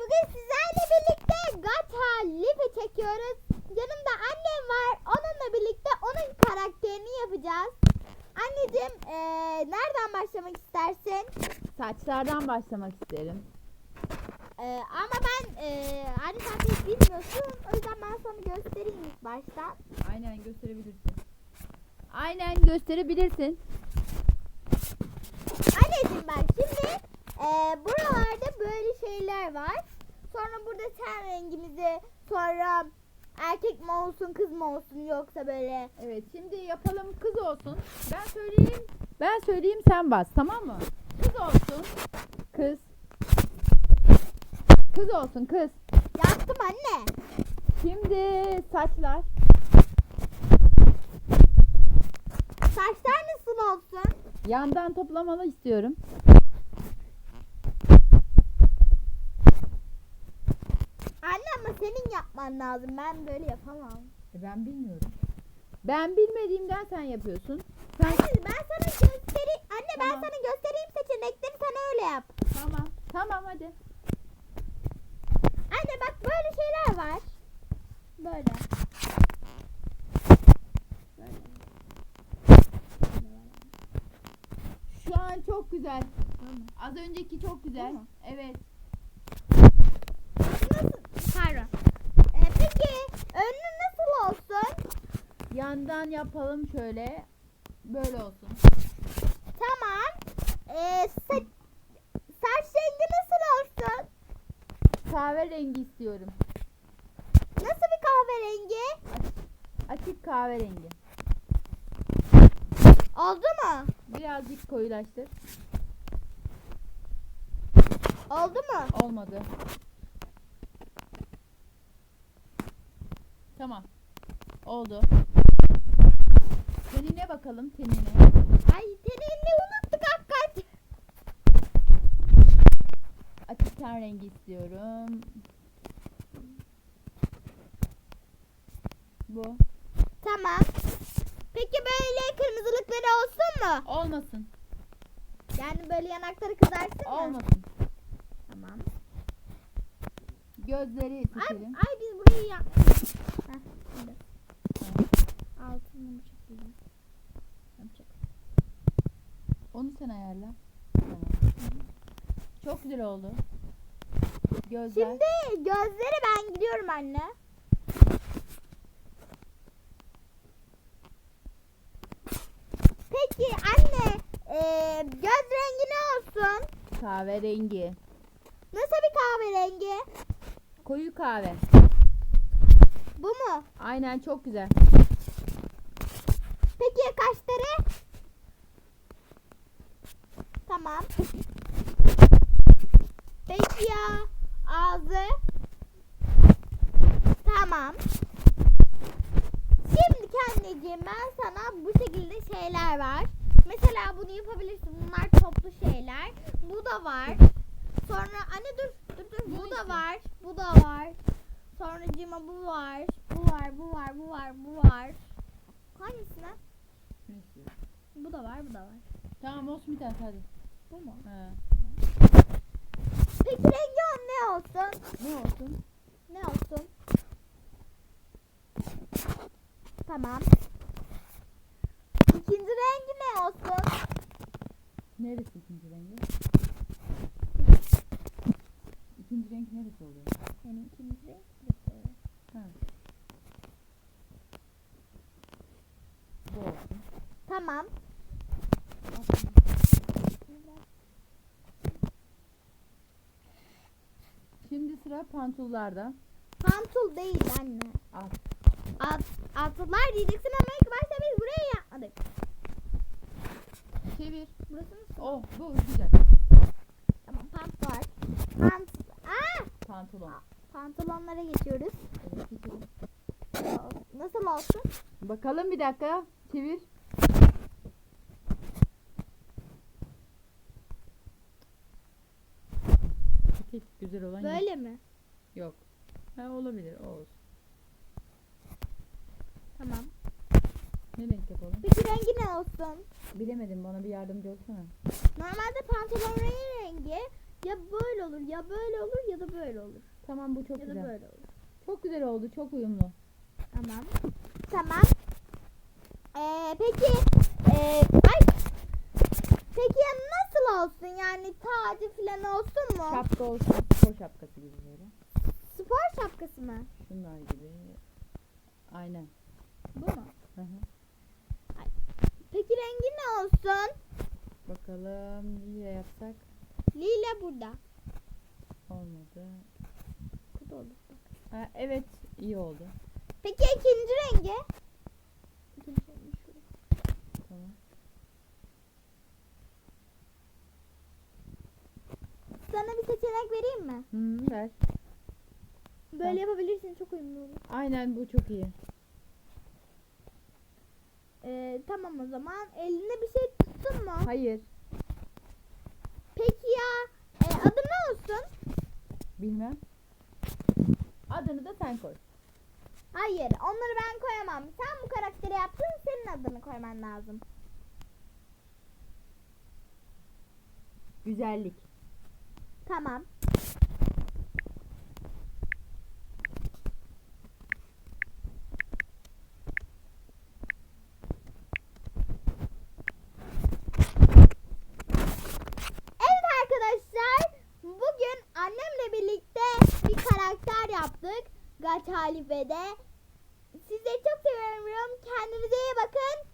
bugün sizlerle birlikte Gata Lifi çekiyoruz. Yanımda annem var. Onunla birlikte onun karakterini yapacağız. Anneciğim eee, nereden başlamak istersin? Saçlardan başlamak isterim. Eee, ama ben eee anne sen pek bilmiyorsun. O yüzden ben sana göstereyim ilk baştan. Aynen gösterebilirsin. Aynen gösterebilirsin. Anneciğim bak şimdi eee, buralarda böyle şeyler var. Sonra burada ten rengimizi sonra erkek mi olsun kız mı olsun yoksa böyle Evet şimdi yapalım kız olsun. Ben söyleyeyim. Ben söyleyeyim sen bas tamam mı? Kız olsun. Kız. Kız olsun kız. yaptım anne. Şimdi saçlar. Saçlar nasıl olsun? Yandan toplamalı istiyorum. Anne ama senin yapman lazım. Ben böyle yapamam. E, ben bilmiyorum. Ben bilmediğimden sen yapıyorsun. Sen Anne ben sana göstereyim. Anne ben Tamam. sana göstereyim seçenekleri sen öyle yap. tamam. Tamam hadi. Anne bak böyle şeyler var. Böyle. Böyle. Şu an çok güzel. Tamam. Az önceki çok güzel. Tamam. Evet. Pardon. Ee, peki önlü nasıl olsun? Yandan yapalım şöyle. Böyle olsun. Tamam. Ee, saç, saç rengi nasıl olsun? Kahverengi istiyorum. Nasıl bir kahverengi? Açık kahverengi. Oldu mu? Birazcık koyulaştır. Oldu mu? Olmadı. Tamam. Oldu. Tenine bakalım tenine. Ay tenini unuttuk hakikaten. Açık ten rengi istiyorum. Bu. Tamam. Peki böyle kırmızılıkları olsun mu? Olmasın. Yani böyle yanakları kızarsın mı? Olmasın. Tamam. Gözleri Ay, seçelim. ay biz burayı yaptık. Heh, şimdi. Altını mı çekeyim? Onu sen ayarla. Tamam. Çok güzel oldu. Gözler. Şimdi gözleri ben gidiyorum anne. Peki anne eee, göz rengi ne olsun? Kahverengi. Nasıl bir kahverengi? Koyu kahve. Bu mu? Aynen çok güzel. Peki ya kaşları? Tamam. Peki ya ağzı? Tamam. Şimdi anneciğim ben sana bu şekilde şeyler var. Mesela bunu yapabilirsin. Bunlar toplu şeyler. Bu da var. Sonra anne dur dur dur. Bu da var. Bu da var. Cima bu var. Bu var, bu var, bu var, bu var. Şunu istiyorum. Bu da var, bu da var. Tamam olsun bir tane hadi. Bu mu? He. Peki rengi ne olsun? Ne olsun? Ne olsun? Tamam. İkinci rengi ne olsun? Neresi ikinci rengi? İkinci renk neresi oluyor? Yani ikinci renk Bu olsun. Tamam. Şimdi sıra pantollarda. Pantul değil anne. Al. Alt, altlar diyeceksin ama ilk başta biz buraya yapmadık. Çevir. Burası nasıl? Oh bu güzel. Nasıl olsun? Bakalım bir dakika. Çevir. Tek güzel olan yok. Böyle mi? yok. Ha olabilir. O olsun. Tamam. Ne renk yapalım? Peki rengi ne olsun? Bilemedim bana bir yardımcı olsana. Normalde pantolon rengi Ya böyle olur ya böyle olur ya da böyle olur. Tamam bu çok ya da güzel. böyle olur. Çok güzel oldu. Çok uyumlu. Tamam. Tamam. Ee, peki ee, ay Peki ya nasıl olsun? Yani tacı falan olsun mu? Şapka olsun. Spor şapkası gibi böyle. Spor şapkası mı? Şunlar gibi. Aynen. Bu mu? Hı hı. Peki rengi ne olsun? Bakalım lila yapsak Lila burada. olmadı. Bu da olur. Ha, evet iyi oldu. Peki ikinci rengi? İkinci rengi şurada. Tamam. Sana bir seçenek vereyim mi? Hı, ver. Böyle Tamam. yapabilirsin çok uyumlu olur. Aynen bu çok iyi. Ee, tamam o zaman. Elinde bir şey tuttun mu? Hayır. Peki ya e, adı ne olsun? Bilmem. Adını da sen koy. Hayır onları ben koyamam. Sen bu karakteri yaptın senin adını koyman lazım. Güzellik. Tamam. Evet arkadaşlar bugün annemle birlikte bir karakter yaptık. Halife'de. Sizi çok seviyorum. Kendinize iyi bakın.